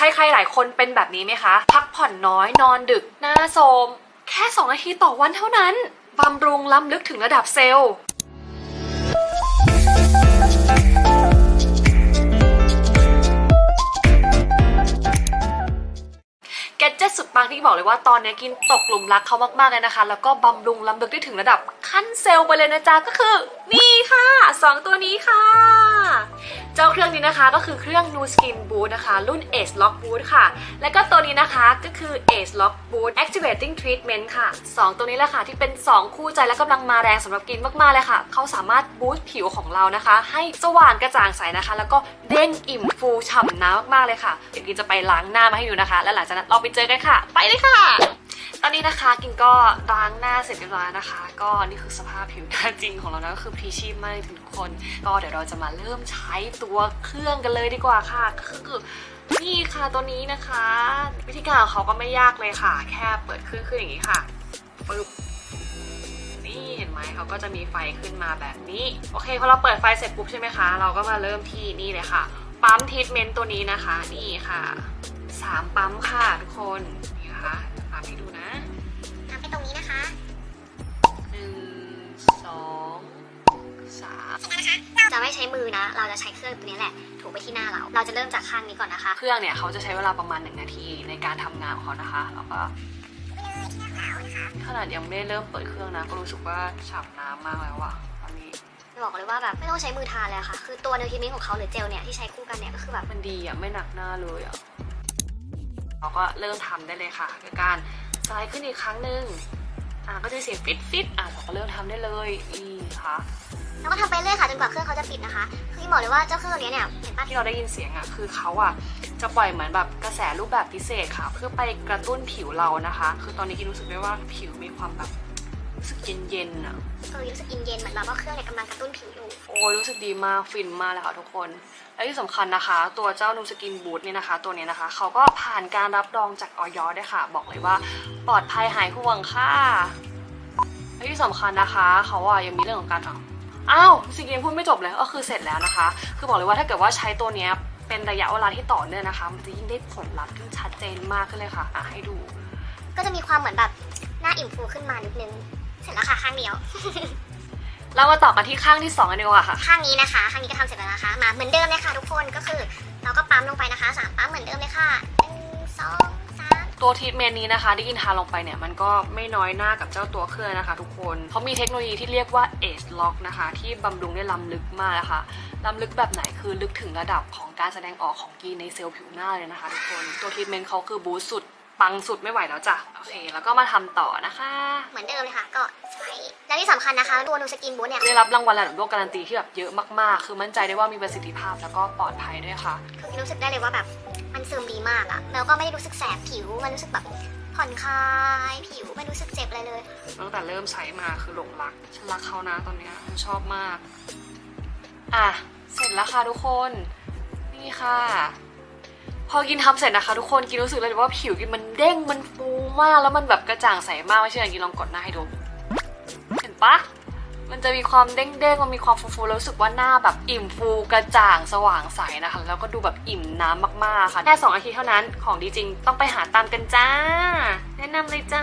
ใครๆหลายคนเป็นแบบนี้ไหมคะ พักผ่อนน้อยนอนดึก หน้าโทมแค่ 2 นาทีต่อวันเท่านั้น บำรุงล้ำลึกถึงระดับเซลล์แกเจ็ตสุดปังที่บอกเลยว่าตอนนี้กินตกหลุมรักเขามากๆเลยนะคะ แล้วก็บำรุงล้ำลึกได้ถึงระดับขั้นเซลล์ไปเลยนะจ๊ะก็คือ นี่ค่ะ 2 ตัวนี้ค่ะ เจ้าเครื่องนี้นะคะก็คือเครื่อง Nu Skin Boost นะคะ รุ่น Age Lock Boost ค่ะ และก็ตัวนี้นะคะก็คือ Age Lock Boost Activating Treatment ค่ะ 2 ตัวนี้แหละค่ะที่เป็น 2 คู่ใจและกำลังมาแรงสำหรับกินมากๆเลยค่ะ เขาสามารถบูสต์ผิวของเรานะคะ ให้สว่างกระจ่างใสนะคะ แล้วก็เด้งอิ่มฟูฉ่ำน้ำมากๆเลยค่ะ เดี๋ยวกินจะไปล้างหน้ามาให้ดูนะคะ และหลังจากนั้นเราไปเจอกันค่ะ ไปเลยค่ะ ตอนนี้นะคะกินก็ล้างหน้าเสร็จเรียบร้อยนะคะ ก็นี่คือสภาพผิวหน้าจริงของเรานะก็คือพรีชีพมากทุกคน ก็เดี๋ยวเราจะมาเริ่มใช้ตัวเครื่องกันเลยดีกว่าค่ะก็คือนี่ค่ะตัวนี้นะคะ วิธีการของเขาก็ไม่ยากเลยค่ะ แค่เปิดเครื่องขึ้นอย่างนี้ค่ะปึ๊บนี่เห็นไหมเขาก็จะมีไฟขึ้นมาแบบนี้ โอเคพอเราเปิดไฟเสร็จปุ๊บใช่ไหมคะ เราก็มาเริ่มที่นี่เลยค่ะปั๊มทีทเมนต์ตัวนี้นะคะ นี่ค่ะสามปั๊มค่ะทุกคนนี่นะคะ ปั๊มให้ดูนะทำไปตรงนี้นะคะหนึ่งสองสามจะไม่ใช้มือนะ เราจะใช้เครื่องตัวนี้แหละ ถูไปที่หน้าเรา เราจะเริ่มจากข้างนี้ก่อนนะคะ เครื่องเนี่ยเขาจะใช้เวลาประมาณหนึ่งนาทีในการทำงานของเขานะคะแล้วก็ขนาดยังไม่ได้เริ่มเปิดเครื่องนะ ก็รู้สึกว่าฉ่ำน้ำมากแล้วอะตอนนี้บอกเลยว่าแบบไม่ต้องใช้มือทาเลยอะค่ะ คือตัวเนวทีมินของเขาหรือเจลเนี่ยที่ใช้คู่กันเนี่ยก็คือแบบมันดีอะไม่หนักหน้าเลยอะ เราก็เริ่มทำได้เลยค่ะคือการสไลด์ขึ้นอีกครั้งหนึ่งอะก็จะมีเสียงฟิตฟิตอะเราก็เริ่มทำได้เลยนี่ค่ะเราก็ทำไปเรื่อยค่ะจนกว่าเครื่องเขาจะปิดนะคะ คือที่บอกเลยว่าเจ้าเครื่องตัวนี้เนี่ยเห็นปะที่เราได้ยินเสียงอะคือเขาอะจะปล่อยเหมือนแบบกระแสรูปแบบพิเศษค่ะ เพื่อไปกระตุ้นผิวเรานะคะ คือตอนนี้กินรู้สึกได้ว่าผิวมีความแบบ รู้สึกเย็นๆอะเออรู้สึกอินเย็นเหมือนแบบว่าเครื่องเนี่ยกำลังกระตุ้นผิวอยู่ โอ้ยรู้สึกดีมากฟินมากเลยค่ะทุกคน และที่สำคัญนะคะ ตัวเจ้านูสกินบูทเนี่ยนะคะ ตัวเนี้ยนะคะ เขาก็ผ่านการรับรองจากออยด้วยค่ะ บอกเลยว่าปลอดภัยหายห่วงค่ะและที่สำคัญนะคะ เขาอะยังมีเรื่องของการเอาอ้าวสิกินพูดไม่จบเลยก็คือเสร็จแล้วนะคะ คือบอกเลยว่าถ้าเกิดว่าใช้ตัวเนี้ยเป็นระยะเวลาที่ต่อเนื่องนะคะ มันจะยิ่งได้ผลลัพธ์ที่ชัดเจนมากขึ้นเลยค่ะอะให้ดู ก็จะมีความเหมือนแบบหน้าอิ่มฟูขึ้นมานิดนึงเสร็จแล้วค่ะข้างเดียว เรามาต่อกันที่ข้างที่สองกันดีกว่าค่ะ ข้างนี้นะคะ ข้างนี้ก็ทำเสร็จแล้วนะคะมาเหมือนเดิมเลยค่ะทุกคนก็คือ เราก็ปั๊มลงไปนะคะสามปั๊มเหมือนเดิมเลยค่ะหนึ่งสองสาม ตัวทรีทเมนต์นี้นะคะที่กินทาลงไปเนี่ยมันก็ไม่น้อยหน้ากับเจ้าตัวเครื่องนะคะ ทุกคนเขามีเทคโนโลยีที่เรียกว่า Age Lock นะคะ ที่บำรุงได้ล้ำลึกมากนะคะล้ำลึกแบบไหนคือลึกถึงระดับของการแสดงออกของกีนในเซลล์ผิวหน้าเลยนะคะ ทุกคนตัวทรีทเมนต์เขาคือบูสต์สุด ปังสุดไม่ไหวแล้วจ้ะ โอเค แล้วก็มาทำต่อนะคะ เหมือนเดิมเลยค่ะ ก็ใช้แล้วที่สำคัญนะคะ ตัวนูสกินบูธเนี่ย ได้รับรางวัลระดับโลกการันตีที่แบบเยอะมากๆ คือมั่นใจได้ว่ามีประสิทธิภาพแล้วก็ปลอดภัยด้วยค่ะ คือรู้สึกได้เลยว่าแบบมันซึมดีมากอะแล้วก็ไม่ได้รู้สึกแสบผิว มันรู้สึกแบบผ่อนคลายผิวไม่รู้สึกเจ็บอะไรเลย ตั้งแต่เริ่มใช้มาคือหลงรัก ฉันรักเขานะตอนเนี้ยฉันชอบมาก อะ เสร็จแล้วค่ะทุกคน นี่ค่ะ พอกินทำเสร็จนะคะทุกคนกินรู้สึกเลยว่าผิวกินมันเด้งมันฟูมากแล้วมันแบบกระจ่างใสมากไม่เชื่อกินลองกดหน้าให้ดู เห็นปะมันจะมีความเด้งๆ มันมีความฟูๆแล้วรู้สึกว่าหน้าแบบอิ่มฟูกระจ่างสว่างใสนะคะ แล้วก็ดูแบบอิ่มน้ำมากๆค่ะ แค่2อาทิตย์เท่านั้นของดีจริงต้องไปหาตามกันจ้า แนะนำเลยจ้า